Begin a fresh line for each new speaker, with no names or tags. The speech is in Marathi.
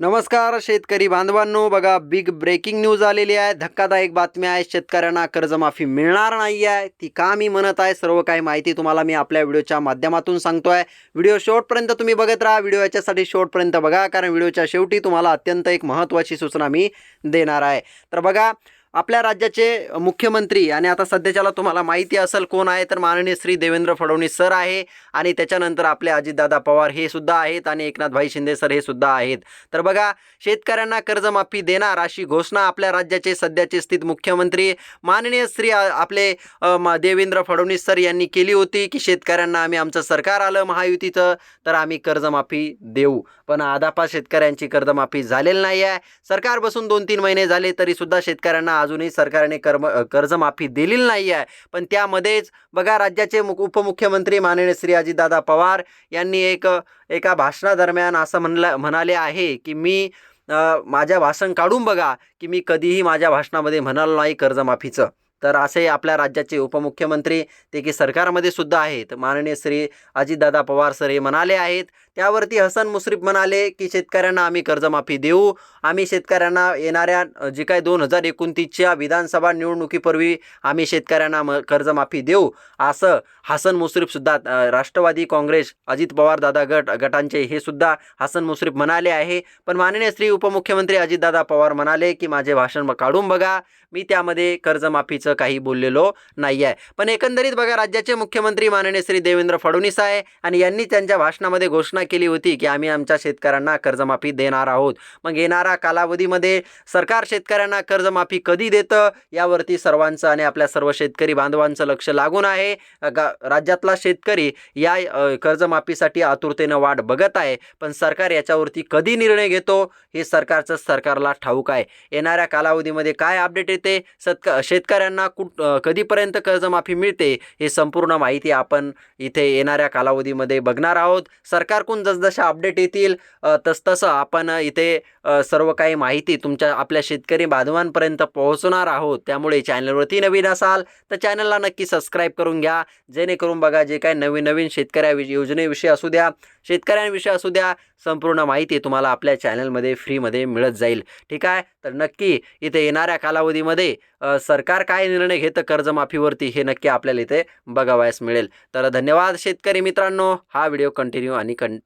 नमस्कार शेतकरी बांधवांनो बघा बिग ब्रेकिंग न्यूज आलेली आहे. धक्कादायक बातमी आहे शेतकऱ्यांना कर्जमाफी मिळणार नाही आहे. ती का मी म्हणत आहे. सर्व काही माहिती तुम्हाला मी आपल्या व्हिडिओच्या माध्यमातून सांगतो आहे व्हिडिओ शेवटपर्यंत तुम्ही बघत राहा. व्हिडिओ याच्यासाठी शेवटपर्यंत बघा कारण व्हिडिओच्या शेवटी तुम्हाला अत्यंत एक महत्त्वाची सूचना मी देणार आहे. तर बघा आपल्या राज्याचे मुख्यमंत्री आणि आता सध्याच्याला तुम्हाला माहिती असेल कोण आहे तर माननीय श्री देवेंद्र फडणवीस सर आहे आणि त्याच्यानंतर आपले अजितदादा पवार हे सुद्धा आहेत आणि एकनाथभाई शिंदे सर हे सुद्धा आहेत. तर बघा शेतकऱ्यांना कर्जमाफी देणार अशी घोषणा आपल्या राज्याचे सध्याचे स्थित मुख्यमंत्री माननीय श्री आपले देवेंद्र फडणवीस सर यांनी केली होती की शेतकऱ्यांना आम्ही आमचं सरकार आलं महायुतीचं तर आम्ही कर्जमाफी देऊ. पण आदापा शेतकऱ्यांची कर्जमाफी झालेली नाही आहे सरकार बसून दोन तीन महिने झाले तरी सुद्धा शेतकऱ्यांना अजूनही सरकारने कर्म कर्जमाफी दिलेली नाही आहे पण त्यामध्येच बघा राज्याचे मुख उपमुख्यमंत्री माननीय श्री अजितदादा पवार यांनी एक एका भाषणादरम्यान असं म्हणलं म्हणाले आहे की मी माझ्या भाषण काढून बघा की मी कधीही माझ्या भाषणामध्ये म्हणालो नाही कर्जमाफीचं. तर असे आपल्या राज्याचे उपमुख्यमंत्री ते की सरकारमध्ये सुद्धा आहेत. माननीय श्री अजितदादा पवार सर हे म्हणाले आहेत. त्यावरती हसन मुश्रीफ म्हणाले की शेतकऱ्यांना आम्ही कर्जमाफी देऊ. आम्ही शेतकऱ्यांना येणाऱ्या जी काय दोन हजार एकोणतीसच्या विधानसभा निवडणुकीपूर्वी आम्ही शेतकऱ्यांना म कर्जमाफी देऊ. असं हसन मुश्रीफसुद्धा राष्ट्रवादी काँग्रेस अजित पवार दादा गट गटांचे हे सुद्धा हसन मुश्रीफ म्हणाले आहे. पण माननीय श्री उपमुख्यमंत्री अजितदादा पवार म्हणाले की माझे भाषण काढून बघा. मी त्यामध्ये कर्जमाफीचं काही बोललेलो नाही आहे पण एकंदरीत बघा राज्याचे मुख्यमंत्री माननीय श्री देवेंद्र फडणवीस आहे आणि यांनी त्यांच्या भाषणामध्ये घोषणा केली होती की आम्ही आमच्या शेतकऱ्यांना कर्जमाफी देणार आहोत. मग येणाऱ्या कालावधीमध्ये सरकार शेतकऱ्यांना कर्जमाफी कधी देतं? यावरती सर्वांचं आणि आपल्या सर्व शेतकरी बांधवांचं लक्ष लागून आहे. गा राज्यातला शेतकरी या कर्जमाफीसाठी आतुरतेनं वाट बघत आहे. पण सरकार याच्यावरती कधी निर्णय घेतो? हे सरकारचं सरकारला ठाऊक आहे. येणाऱ्या कालावधीमध्ये काय अपडेट ते सत्क शेतकऱ्यांना कुठ कधीपर्यंत कर्जमाफी मिळते हे संपूर्ण माहिती आपण इथे येणाऱ्या कालावधीमध्ये बघणार आहोत. सरकारकडून जसजशा अपडेट येतील तसतसं आपण इथे सर्व काही माहिती तुमच्या आपल्या शेतकरी बांधवांपर्यंत पोहोचणार आहोत. त्यामुळे चॅनलवरती नवीन असाल तर चॅनलला नक्की सबस्क्राईब करून घ्या. जेणेकरून बघा जे काही नवीन नवीन शेतकऱ्या योजनेविषयी असू द्या शेतकऱ्यांविषयी असू द्या संपूर्ण माहिती तुम्हाला आपल्या चॅनलमध्ये फ्रीमध्ये मिळत जाईल. ठीक आहे? तर नक्की इथे येणाऱ्या कालावधीमध्ये मध्ये सरकार काय निर्णय घेतं कर्जमाफीवरती हे नक्की आपल्याला इथे बघावयास मिळेल. तर धन्यवाद शेतकरी मित्रांनो. हा व्हिडिओ कंटिन्यू आणि कं